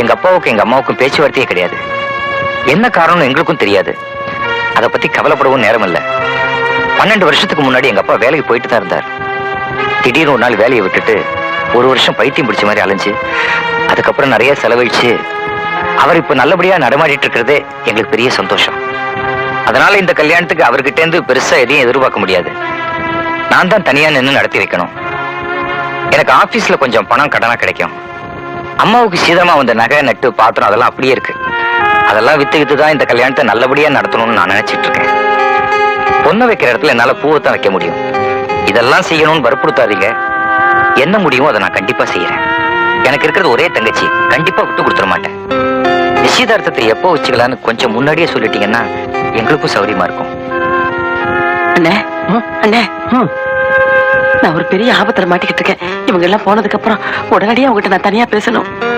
எங்க அப்பாவுக்கும் எங்க அம்மாவுக்கும் பேச்சுவார்த்தையே கிடையாது. என்ன காரணம் எங்களுக்கும் தெரியாது. அதை பத்தி கவலைப்படவும் நேரம் இல்ல பன்னெண்டு வருஷத்துக்கு முன்னாடி எங்க அப்பா வேலைக்கு போயிட்டு தான் இருந்தார். திடீர்னு ஒரு நாள் வேலையை விட்டுட்டு ஒரு வருஷம் பைத்தியம் பிடிச்ச மாதிரி அலைஞ்சு அதுக்கப்புறம் நிறைய செலவழிச்சு அவர் இப்ப நல்லபடியா நடமாடிட்டு இருக்கிறதே எங்களுக்கு பெரிய சந்தோஷம். அதனால இந்த கல்யாணத்துக்கு அவர்கிட்ட இருந்து பெருசா எதையும் எதிர்பார்க்க முடியாது. நான் தான் தனியா நின்று நடத்தி வைக்கணும். எனக்கு ஆபீஸ்ல கொஞ்சம் பணம் கடனா கிடைக்கும். அம்மாவுக்கு சீதமா வந்த நகை நட்டு பாத்திரம் அதெல்லாம் அப்படியே இருக்கு. அதெல்லாம் வித்து வித்து தான் இந்த கல்யாணத்தை நல்லபடியா நடத்தணும்னு நான் நினைச்சிட்டு இருக்கேன். பொண்ணு வைக்கிற இடத்துல என்னால பூவை தான் வைக்க முடியும். இதெல்லாம் செய்யணும்னு வற்புறுத்தாதீங்க. என்ன முடியுமோ அதை நான் கண்டிப்பா செய்யறேன். எனக்கு இருக்கிறது ஒரே தங்கச்சி. கண்டிப்பா விட்டு கொடுத்துட மாட்டேன். நிச்சயதார்த்தத்தை எப்போ வச்சுக்கலான்னு கொஞ்சம் முன்னாடியே சொல்லிட்டீங்கன்னா எங்களுக்கும் சௌரியமா இருக்கும். அண்ணே. அண்ணே. நான் ஒரு பெரிய ஆபத்துல மாட்டிக்கிட்டு இருக்கேன். இவங்க எல்லாம் போனதுக்கு அப்புறம் உடனடியே அவங்ககிட்ட நான் தனியா பேசணும்.